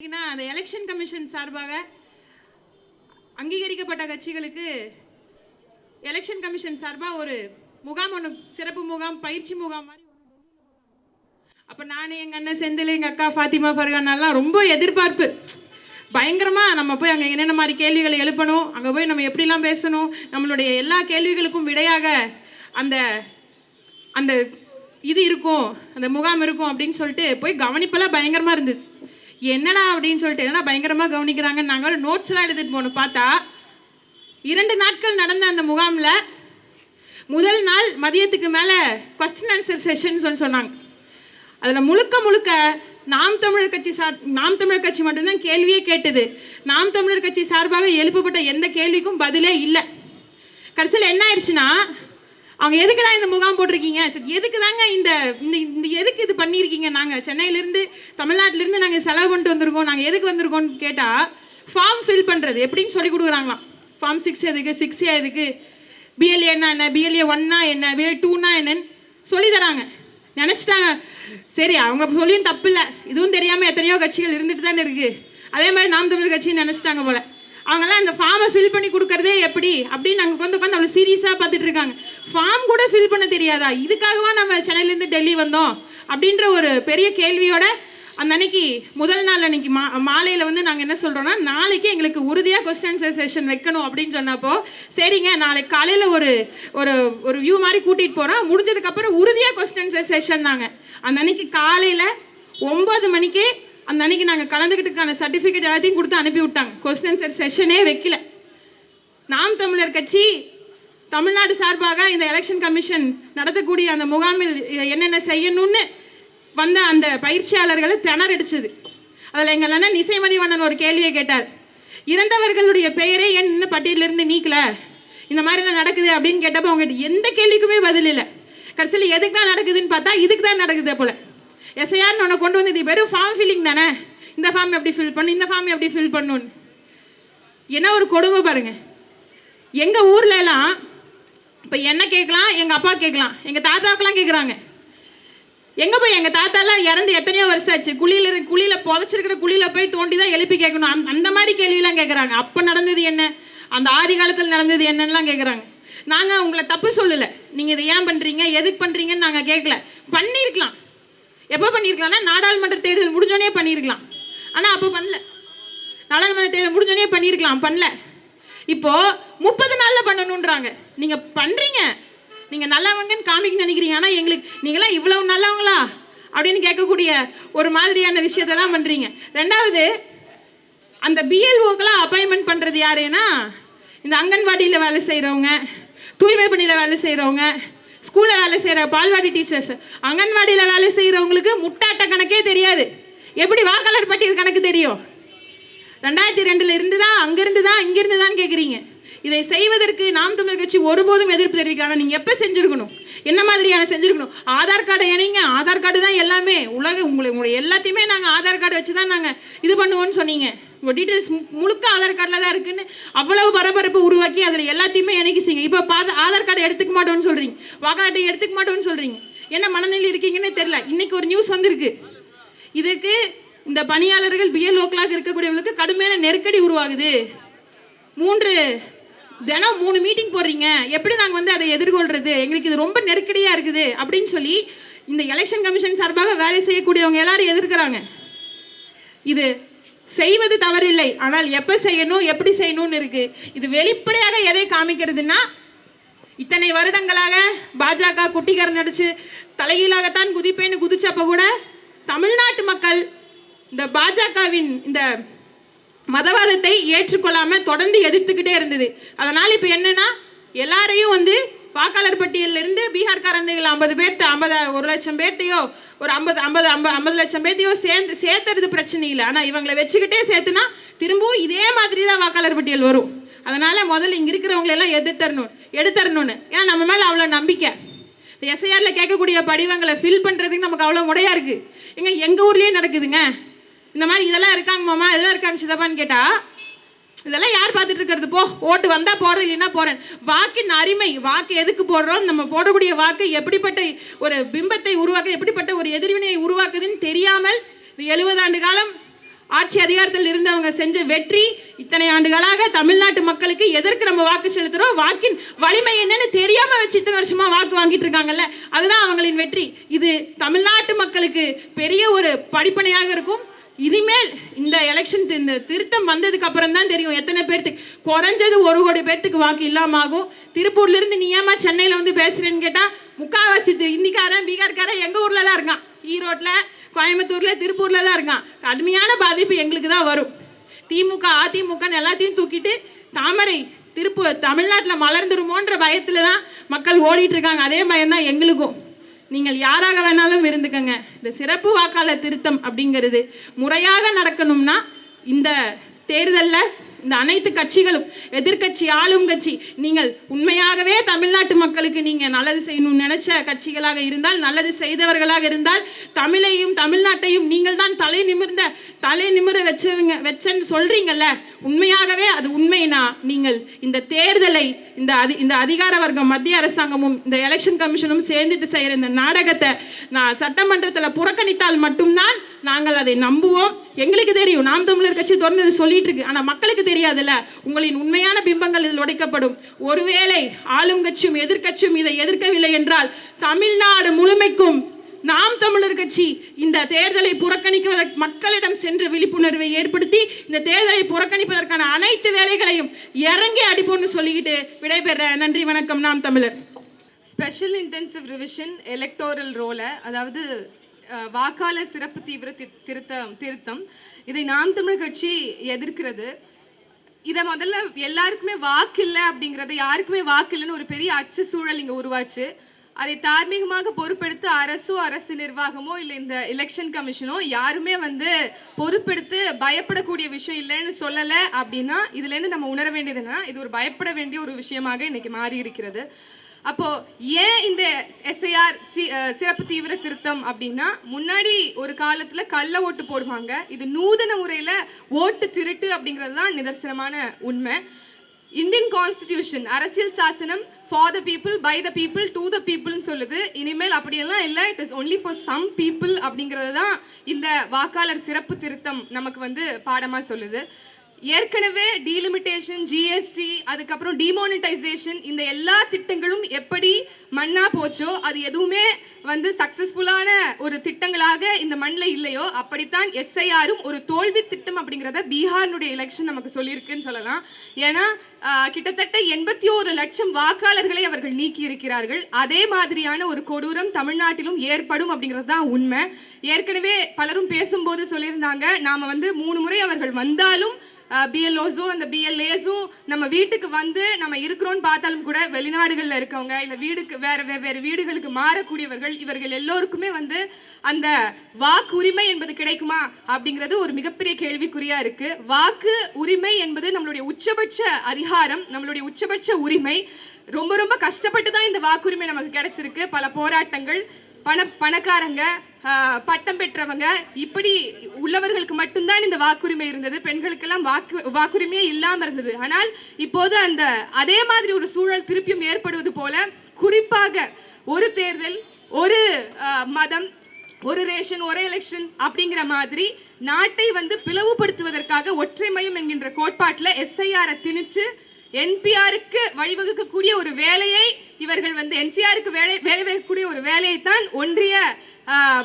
அந்த election commission சார்பாக அங்கீகரிக்கப்பட்ட கட்சிகளுக்கு எலெக்ஷன் கமிஷன் சார்பாக ஒரு முகாம் ஒன்று சிறப்பு முகாம் பயிற்சி முகாம் மாதிரி அப்போ நான் எங்கள் அண்ணன் செந்தில் எங்கள் அக்கா ஃபாத்திமா ஃபர்கானாலாம் ரொம்ப எதிர்பார்ப்பு. பயங்கரமாக நம்ம போய் அங்கே என்னென்ன மாதிரி கேள்விகளை எழுப்பணும் அங்கே போய் நம்ம எப்படிலாம் பேசணும் நம்மளுடைய எல்லா கேள்விகளுக்கும் விடையாக அந்த அந்த இது இருக்கும் அந்த முகாம் இருக்கும் அப்படின்னு சொல்லிட்டு போய் கவனிப்பெல்லாம் பயங்கரமாக இருந்தது. என்னடா அப்படின்னு சொல்லிட்டு என்னடா பயங்கரமாக கவனிக்கிறாங்க. நாங்கள் நோட்ஸ்லாம் எடுத்துகிட்டு போனோம். பார்த்தா இரண்டு நாட்கள் நடந்த அந்த முகாமில் முதல் நாள் மதியத்துக்கு மேலே கொஸ்டின் ஆன்சர் செஷன் சொல்லி சொன்னாங்க. அதில் முழுக்க முழுக்க நாம் தமிழர் கட்சி சார் நாம் தமிழர் கட்சி மட்டும்தான் கேள்வியே கேட்டது. நாம் தமிழர் கட்சி சார்பாக எழுப்பப்பட்ட எந்த கேள்விக்கும் பதிலே இல்லை. கடைசியில் என்ன ஆயிடுச்சுன்னா அவங்க எதுக்குடா இந்த முகாம் போட்டிருக்கீங்க? சரி, எதுக்கு தாங்க இந்த இந்த இந்த எதுக்கு இது பண்ணியிருக்கீங்க நாங்கள் சென்னையிலேருந்து தமிழ்நாட்டிலேருந்து நாங்கள் செலவு பண்ணிட்டு வந்திருக்கோம். நாங்கள் எதுக்கு வந்திருக்கோம்னு கேட்டால் ஃபார்ம் ஃபில் பண்ணுறது எப்படின்னு சொல்லி கொடுக்குறாங்களாம். ஃபார்ம் சிக்ஸ் எதுக்கு? சிக்ஸ் எதுக்கு? பிஎல்ஏ என்ன பிஎல்ஏ ஒன்னா என்ன? பிஎல்ஏ டூனா என்னன்னு சொல்லி தராங்க. நினச்சிட்டாங்க. சரி அவங்க சொல்லியும் தப்பு இல்லை இதுவும் தெரியாமல் எத்தனையோ கட்சிகள் இருந்துட்டு தானே இருக்குது அதே மாதிரி நாம் தமிழர் கட்சின்னு நினச்சிட்டாங்க போல. அவங்கெல்லாம் இந்த ஃபார்மை ஃபில் பண்ணி கொடுக்கறதே எப்படி? அப்படின்னு நாங்கள் உட்காந்து உட்காந்து அவ்வளோ சீரியஸாக பார்த்துட்டு இருக்காங்க. ஃபார்ம் கூட ஃபில் பண்ண தெரியாதா? இதுக்காகவா நம்ம சென்னையிலேருந்து டெல்லி வந்தோம்? அப்படின்ற ஒரு பெரிய கேள்வியோட அந்த அன்னைக்கு முதல் நாள் அன்னைக்கு மா மாலையில் வந்து நாங்கள் என்ன சொல்கிறோன்னா நாளைக்கு எங்களுக்கு உறுதியாக கொஸ்டின் செஷன் வைக்கணும் அப்படின்னு சொன்னப்போ சரிங்க நாளைக்கு காலையில் ஒரு ஒரு ஒரு வியூ மாதிரி கூட்டிகிட்டு போகிறோம் முடிஞ்சதுக்கப்புறம் உறுதியாக கொஸ்டின் செஷன் நாங்கள் அந்த அன்னைக்கு காலையில் ஒம்பது மணிக்கே அந்த அன்னைக்கு நாங்கள் கலந்துக்கிட்டுக்கான சர்டிஃபிகேட் எல்லாத்தையும் கொடுத்து அனுப்பி விட்டாங்க கொஸ்டின் செஷனே வைக்கல. நாம் தமிழர் கட்சி தமிழ்நாடு சார்பாக இந்த எலெக்ஷன் கமிஷன் நடத்தக்கூடிய அந்த முகாமில் என்னென்ன செய்யணும்னு வந்த அந்த பயிற்சியாளர்களை திணறடிச்சது. அதில் எங்கள் அண்ணன் இசைமதிவண்ணன் ஒரு கேள்வியை கேட்டார். இறந்தவர்களுடைய பெயரே ஏன் இன்னும் பட்டியலிருந்து நீக்கல? இந்த மாதிரிலாம் நடக்குது அப்படின்னு கேட்டப்போ அவங்ககிட்ட எந்த கேள்விக்குமே பதில் இல்லை. கடைசியில் எதுக்கு தான் நடக்குதுன்னு பார்த்தா இதுக்கு தான் நடக்குது போல. எஸ்ஐஆர்னு ஒன்று கொண்டு வந்து இது வெறும் ஃபார்ம் ஃபில்லிங் தானே? இந்த ஃபார்ம் எப்படி ஃபில் பண்ணு? இந்த ஃபார்ம் எப்படி ஃபில் பண்ணுன்னு? என்ன ஒரு கொடுமை பாருங்க. எங்க ஊர்ல எல்லாம் இப்ப என்ன கேட்கலாம்? எங்க அப்பா கேட்கலாம். எங்க தாத்தாக்கெல்லாம் கேட்குறாங்க. எங்க போய் எங்க தாத்தாலாம் இறந்து எத்தனையோ வருஷம் ஆச்சு. குழியில இரு- குழியில புதைச்சிருக்கிற குழியில போய் தோண்டி தான் எழுப்பி கேட்கணும். அந்த- அந்த மாதிரி கேள்வியெல்லாம் கேட்குறாங்க. அப்ப நடந்தது என்ன? அந்த ஆதி காலத்தில் நடந்தது என்னன்னுலாம் கேட்குறாங்க. நாங்க உங்களை தப்பு சொல்லலை. நீங்க இதை ஏன் பண்றீங்க? எதுக்கு பண்றீங்கன்னு நாங்க கேட்கல. பண்ணியிருக்கலாம். எப்போ பண்ணியிருக்கலாம்னா நாடாளுமன்ற தேர்தல் முடிஞ்சோடனே பண்ணியிருக்கலாம் ஆனால் அப்போ பண்ணல. நாடாளுமன்ற தேர்தல் முடிஞ்சோடனே பண்ணியிருக்கலாம் பண்ணல. இப்போது முப்பது நாளில் பண்ணணுன்றாங்க நீங்கள் பண்ணுறீங்க நீங்கள் நல்லவங்கன்னு காமிக்க நினைக்கிறீங்க. ஆனால் எங்களுக்கு நீங்களாம் இவ்வளவு நல்லவங்களா? அப்படின்னு கேட்கக்கூடிய ஒரு மாதிரியான விஷயத்தை தான் பண்ணுறீங்க ரெண்டாவது அந்த பிஎல்ஓக்கெலாம் அப்பாயின்மெண்ட் பண்ணுறது யாருன்னா இந்த அங்கன்வாடியில் வேலை செய்கிறவங்க தூய்மை பணியில் வேலை செய்கிறவங்க ஸ்கூலில் வேலை செய்கிற பால்வாடி டீச்சர்ஸ் அங்கன்வாடியில் வேலை செய்கிறவங்களுக்கு முட்டாட்ட கணக்கே தெரியாது. எப்படி வாக்காளர் பட்டியல் கணக்கு தெரியும்? ரெண்டாயிரத்தி ரெண்டுல இருந்து தான் அங்கிருந்து தான் இங்கிருந்து தான் கேட்குறீங்க இதை செய்வதற்கு நாம் தமிழர் கட்சி ஒருபோதும் எதிர்ப்பு தெரிவிக்காங்க நீங்க எப்ப செஞ்சிருக்கணும்? என்ன மாதிரியான செஞ்சிருக்கணும்? ஆதார் கார்டை இணைங்க. ஆதார் கார்டு தான் எல்லாமே. உலக உங்களை உங்களை எல்லாத்தையுமே நாங்கள் ஆதார் கார்டு வச்சு தான் நாங்கள் இது பண்ணுவோம்னு சொன்னீங்க. உங்கள் டீட்டெயில்ஸ் முழுக்க ஆதார் கார்டில் தான் இருக்குன்னு அவ்வளவு பரபரப்பு உருவாக்கி அதில் எல்லாத்தையுமே இணைக்கிச்சிங்க. இப்போ பாத ஆதார் கார்டு எடுத்துக்க மாட்டோம்னு சொல்கிறீங்க வாக்காளர் எடுத்துக்க மாட்டோம்னு சொல்கிறீங்க என்ன மனநிலை இருக்கீங்கன்னு தெரில இன்னைக்கு ஒரு நியூஸ் வந்திருக்கு. இதுக்கு இந்த பணியாளர்கள் பிஎல்ஓக்களாக இருக்கக்கூடியவங்களுக்கு கடுமையான நெருக்கடி உருவாகுது. மூன்று தினம் மூணு மீட்டிங் போடுறீங்க. எப்படி நாங்கள் வந்து அதை எதிர்கொள்றது? எங்களுக்கு இது ரொம்ப நெருக்கடியாக இருக்குது அப்படின்னு சொல்லி இந்த எலெக்ஷன் கமிஷன் சார்பாக வேலை செய்யக்கூடியவங்க எல்லாரும் எதிர்க்கிறாங்க. இது செய்வது தவறில்லை. ஆனால் எப்போ செய்யணும் எப்படி செய்யணும்னு இருக்கு. இது வெளிப்படையாக எதை காமிக்கிறதுன்னா இத்தனை வருடங்களாக பாஜக குட்டிக்காரன் நடிச்சு தலைகீழாகத்தான் குதிப்பேன்னு குதிச்சப்ப கூட தமிழ்நாட்டு மக்கள் இந்த பாஜகவின் இந்த மதவாதத்தை ஏற்றுக்கொள்ளாமல் தொடர்ந்து எதிர்த்துக்கிட்டே இருந்தது. அதனால் இப்போ என்னென்னா எல்லாரையும் வந்து வாக்காளர் பட்டியலிருந்து இருந்து ஐம்பது பேர்த்த ஐம்பது ஒரு லட்சம் பேர்த்தையோ ஒரு ஐம்பது ஐம்பது ஐம்பது ஐம்பது லட்சம் பேர்த்தையோ சேர்ந்து சேர்த்துறது பிரச்சனை இல்லை. ஆனால் இவங்களை வச்சுக்கிட்டே சேர்த்துனா திரும்பவும் இதே மாதிரி தான் வாக்காளர் பட்டியல் வரும். அதனால் முதல்ல இங்கே இருக்கிறவங்களெல்லாம் எதிர்த்தரணும் எடுத்தரணும்னு. ஏன்னா நம்ம மேலே அவ்வளோ நம்பிக்கை. இந்த கேட்கக்கூடிய படிவங்களை ஃபில் பண்ணுறதுக்கு நமக்கு அவ்வளோ முடையாக இருக்குது எங்கள் எங்கள் ஊர்லேயே நடக்குதுங்க. இந்த மாதிரி இதெல்லாம் இருக்காங்க மாமா இதெல்லாம் இருக்காங்க சிதப்பான்னு கேட்டா இதெல்லாம் யார் பார்த்துட்டு இருக்கிறது? போ ஓட்டு வந்தா போறேன் இல்லைன்னா போறேன். வாக்கின் அருமை வாக்கு எதுக்கு போடுறோம்? நம்ம போடக்கூடிய வாக்கு எப்படிப்பட்ட ஒரு பிம்பத்தை உருவாக்க எப்படிப்பட்ட ஒரு எதிர்வினையை உருவாக்குதுன்னு தெரியாமல் எழுபது ஆண்டு காலம் ஆட்சி அதிகாரத்தில் இருந்தவங்க செஞ்ச வெற்றி இத்தனை ஆண்டுகளாக தமிழ்நாட்டு மக்களுக்கு எதற்கு நம்ம வாக்கு செலுத்துறோம்? வாக்கின் வலிமை என்னன்னு தெரியாம வச்சு இத்தனை வருஷமா வாக்கு வாங்கிட்டு இருக்காங்கல்ல அதுதான் அவங்களின் வெற்றி. இது தமிழ்நாட்டு மக்களுக்கு பெரிய ஒரு படிப்பனையாக இருக்கும். இனிமேல் இந்த எலெக்ஷன் இந்த திருத்தம் வந்ததுக்கு அப்புறம் தான் தெரியும். எத்தனை பேர்த்துக்கு குறைஞ்சது ஒரு கோடி பேர்த்துக்கு வாக்கு இல்லாமாகும். ஆகும் நீ ஏமா சென்னையில் வந்து பேசுகிறேன்னு கேட்டால் முக்காவாசி தி- இந்திக்காரன் பீகார்காரன் எங்கள் ஊரில் தான் இருக்கான். ஈரோட்டில் கோயம்புத்தூரில் திருப்பூரில் தான் இருக்கான். கடுமையான பாதிப்பு எங்களுக்கு தான் வரும். திமுக அதிமுகன்னு எல்லாத்தையும் தூக்கிட்டு தாமரை திருப்பூர் தமிழ்நாட்டில் மலர்ந்துருமோன்ற பயத்தில் தான் மக்கள் ஓடிட்டு இருக்காங்க. அதே பயம்தான் எங்களுக்கும். நீங்கள் யாராக வேணாலும் இருந்துக்கங்க. இந்த சிறப்பு வாக்காளர் திருத்தம் அப்படிங்கிறது முறையாக நடக்கணும்னா இந்த தேர்தலில் இந்த அனைத்து கட்சிகளும் எதிர்க்கட்சி ஆளும் கட்சி நீங்கள் உண்மையாகவே தமிழ்நாட்டு மக்களுக்கு நீங்கள் நல்லது செய்யணும்னு நினைச்ச கட்சிகளாக இருந்தால் நல்லது செய்தவர்களாக இருந்தால் தமிழையும் தமிழ்நாட்டையும் நீங்கள் தான் தலை நிமிர்ந்த தலை நிமிர வச்சவங்க வச்சேன்னு சொல்றீங்கல்ல உண்மையாகவே அது உண்மைனா நீங்கள் இந்த தேர்தலை இந்த அதி இந்த அதிகார வர்க்கம் மத்திய அரசாங்கமும் இந்த எலெக்ஷன் கமிஷனும் சேர்ந்துட்டு செய்கிற இந்த நாடகத்தை நான் சட்டமன்றத்தில் புறக்கணித்தால் மட்டும்தான் நாங்கள் அதை நம்புவோம். எங்களுக்கு தெரியும் நாம் தமிழர் கட்சி தொடர்ந்து சொல்லிட்டு இருக்கு ஆனால் மக்களுக்கு தெரியாதுல்ல. உங்களின் உண்மையான பிம்பங்கள் இதில் உடைக்கப்படும். ஒருவேளை ஆளும் கட்சியும் எதிர்க்கட்சியும் இதை எதிர்க்கவில்லை என்றால் தமிழ்நாடு முழுமைக்கும் நாம் தமிழர் கட்சி இந்த தேர்தலை புறக்கணிக்குவதற்கு மக்களிடம் சென்று விழிப்புணர்வை ஏற்படுத்தி இந்த தேர்தலை புறக்கணிப்பதற்கான அனைத்து வேலைகளையும் இறங்கி அடிப்போம்னு சொல்லிக்கிட்டு விடைபெற நன்றி வணக்கம். நாம் தமிழர். ஸ்பெஷல் இன்டென்சிவ் ரிவிஷன் எலக்டோரல் ரோலை அதாவது வாக்காளர் சிறப்பு தீவிர தி- திருத்தம் திருத்தம். இதை நாம் தமிழ் கட்சி எதிர்க்கிறது. இதை முதல்ல எல்லாருக்குமே வாக்கு இல்லை அப்படிங்கிறத யாருக்குமே வாக்கு இல்லைன்னு ஒரு பெரிய அச்சு சூழல் இங்கே உருவாச்சு. அதை தார்மீகமாக பொறுப்பெடுத்து அரசோ அரசு நிர்வாகமோ இல்லை இந்த எலெக்ஷன் கமிஷனோ யாருமே வந்து பொறுப்பெடுத்து பயப்படக்கூடிய விஷயம் இல்லைன்னு சொல்லலை அப்படின்னா இதுலேருந்து நம்ம உணர வேண்டியதுன்னா இது ஒரு பயப்பட வேண்டிய ஒரு விஷயமாக இன்னைக்கு மாறி இருக்கிறது அப்போ ஏன் இந்த எஸ்ஐஆர் சிறப்பு தீவிர திருத்தம் அப்படின்னா முன்னாடி ஒரு காலத்துல கள்ள ஓட்டு போடுவாங்க. இது நூதன முறையில ஓட்டு திருட்டு அப்படிங்கிறது தான் நிதர்சனமான உண்மை. இந்தியன் கான்ஸ்டிடியூஷன் அரசியல் சாசனம் for the people by the people to the பீப்புள்னு சொல்லுது. இனிமேல் அப்படியெல்லாம் இல்லை. It is only for some people அப்படிங்கிறது தான் இந்த வாக்காளர் சிறப்பு திருத்தம் நமக்கு வந்து பாடமாக சொல்லுது. ஏற்கனவே டீலிமிட்டேஷன் ஜிஎஸ்டி அதுக்கப்புறம் டிமானிட்டைசேஷன் இந்த எல்லா திட்டங்களும் எப்படி மண்ணா போச்சோ அது எதுவுமே வந்து சக்சஸ்ஃபுல்லான ஒரு திட்டங்களாக இந்த மண்ணில் இல்லையோ அப்படித்தான் எஸ்ஐஆரும் ஒரு தோல்வி திட்டம் அப்படிங்கிறத பீகாரினுடைய எலெக்ஷன் நமக்கு சொல்லியிருக்குன்னு சொல்லலாம். ஏன்னா கிட்டத்தட்ட எண்பத்தி ஒரு லட்சம் வாக்காளர்களை அவர்கள் நீக்கி இருக்கிறார்கள். அதே மாதிரியான ஒரு கொடூரம் தமிழ்நாட்டிலும் ஏற்படும் அப்படிங்கிறது தான் உண்மை. ஏற்கனவே பலரும் பேசும்போது சொல்லியிருந்தாங்க நாம வந்து மூணு முறை அவர்கள் வந்தாலும் பிஎல்ஓஸும் அந்த பிஎல்ஏஸும் நம்ம வீட்டுக்கு வந்து நம்ம இருக்கிறோம்னு பார்த்தாலும் கூட வெளிநாடுகளில் இருக்கவங்க இல்லை வீடுக்கு வேற வெவ்வேறு வீடுகளுக்கு மாறக்கூடியவர்கள் இவர்கள் எல்லோருக்குமே வந்து அந்த வாக்கு உரிமை என்பது கிடைக்குமா அப்படிங்கிறது ஒரு மிகப்பெரிய கேள்விக்குறியா இருக்கு. வாக்கு உரிமை என்பது நம்மளுடைய உச்சபட்ச அதிகாரம் நம்மளுடைய உச்சபட்ச உரிமை. ரொம்ப ரொம்ப கஷ்டப்பட்டு தான் இந்த வாக்குரிமை நமக்கு கிடைச்சிருக்கு. பல போராட்டங்கள் பண பணக்காரங்க பட்டம் பெற்றவங்க இப்படி உள்ளவர்களுக்கு மட்டும்தான் இந்த வாக்குரிமை இருந்தது. பெண்களுக்கெல்லாம் வாக்கு வாக்குரிமையே இல்லாமல் இருந்தது. ஆனால் இப்போது அந்த அதே மாதிரி ஒரு சூழல் திருப்பியும் ஏற்படுவது போல குறிப்பாக ஒரு தேர்தல் ஒரு மதம் ஒரு ரேஷன் ஒரே எலெக்ஷன் அப்படிங்கிற மாதிரி நாட்டை வந்து பிளவுபடுத்துவதற்காக ஒற்றை மையம் என்கின்ற கோட்பாட்டில் எஸ்ஐஆரை திணிச்சு என்பிஆருக்கு வழிவகுக்கக்கூடிய ஒரு வேலையை இவர்கள் வந்து என்சிஆருக்கு வேலை வேலை வைக்கக்கூடிய ஒரு வேலையை தான் ஒன்றிய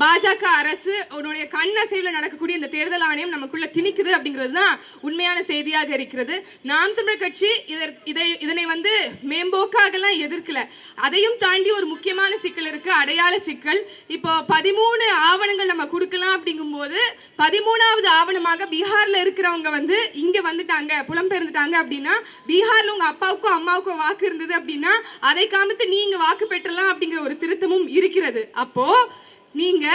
பாஜக அரசு உன்னுடைய கண்ணசைவில் நடக்கக்கூடிய இந்த தேர்தல் ஆணையம் நமக்குள்ள திணிக்குது அப்படிங்கிறது தான் உண்மையான செய்தியாக இருக்கிறது. நாம் தமிழர் கட்சி இதர் இதை இதனை வந்து மேம்போக்காகலாம் எதிர்க்கல. அதையும் தாண்டி ஒரு முக்கியமான சிக்கல் இருக்கு அடையாள சிக்கல். இப்போ பதிமூணு ஆவணங்கள் நம்ம கொடுக்கலாம் அப்படிங்கும்போது பதிமூணாவது ஆவணமாக பீகார்ல இருக்கிறவங்க வந்து இங்க வந்துட்டாங்க புலம்பெயர்ந்துட்டாங்க அப்படின்னா பீகார்ல உங்க அப்பாவுக்கும் அம்மாவுக்கும் வாக்கு இருந்தது அப்படின்னா அதை காமித்து நீங்க வாக்கு பெற்றலாம் அப்படிங்கிற ஒரு திருத்தமும் இருக்கிறது. அப்போ நீங்க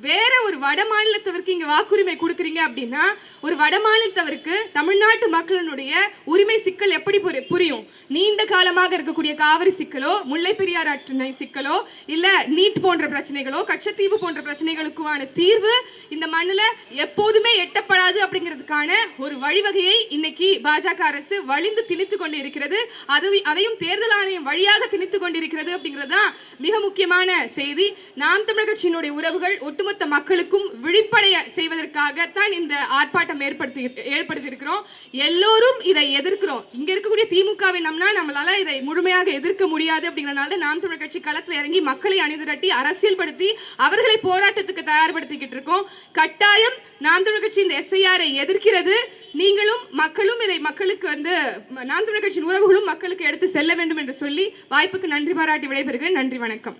வேற ஒரு வட மாநிலத்தவருக்கு இங்க வாக்குரிமை கொடுக்குறீங்க அப்படின்னா ஒரு வட மாநிலத்தவருக்கு தமிழ்நாட்டு மக்களினுடைய உரிமை சிக்கல் எப்படி புரியும்? நீண்ட காலமாக இருக்கக்கூடிய காவிரி சிக்கலோ முல்லை பெரியார் அட்டணை சிக்கலோ இல்ல நீட் போன்ற பிரச்சனைகளோ கச்சத்தீவு போன்ற பிரச்சனைகளுக்குமான தீர்வு இந்த மண்ணுல எப்போதுமே எட்டப்படாது அப்படிங்கிறதுக்கான ஒரு வழிவகையை இன்னைக்கு பாஜக அரசு வலிந்து திணித்து கொண்டு இருக்கிறது அது அதையும் தேர்தல் ஆணையம் வழியாக திணித்து கொண்டிருக்கிறது அப்படிங்கிறது தான் மிக முக்கியமான செய்தி. நாம் தமிழ் கட்சியினுடைய உறவுகள் ஒட்டு ஒட்டுமொத்த மக்களுக்கும் விழிப்படைய செய்வதற்காகத்தான் இந்த ஆர்ப்பாட்டம் ஏற்படுத்தி ஏற்படுத்தியிருக்கிறோம். எல்லோரும் இதை எதிர்க்கிறோம். இங்க இருக்கக்கூடிய திமுகவை நம்னா நம்மளால இதை முழுமையாக எதிர்க்க முடியாது அப்படிங்கிறனால நாம் தமிழர் கட்சி களத்துல இறங்கி மக்களை அணிதிரட்டி அரசியல்படுத்தி அவர்களை போராட்டத்துக்கு தயார்படுத்திக்கிட்டு இருக்கோம். கட்டாயம் நாம் தமிழர் கட்சி இந்த எஸ்ஐஆரை எதிர்க்கிறது. நீங்களும் மக்களும் இதை மக்களுக்கு வந்து நாம் தமிழர் கட்சியின் உறவுகளும் மக்களுக்கு எடுத்து செல்ல வேண்டும் என்று சொல்லி வாய்ப்புக்கு நன்றி பாராட்டி விடைபெறுகிறேன். நன்றி வணக்கம்.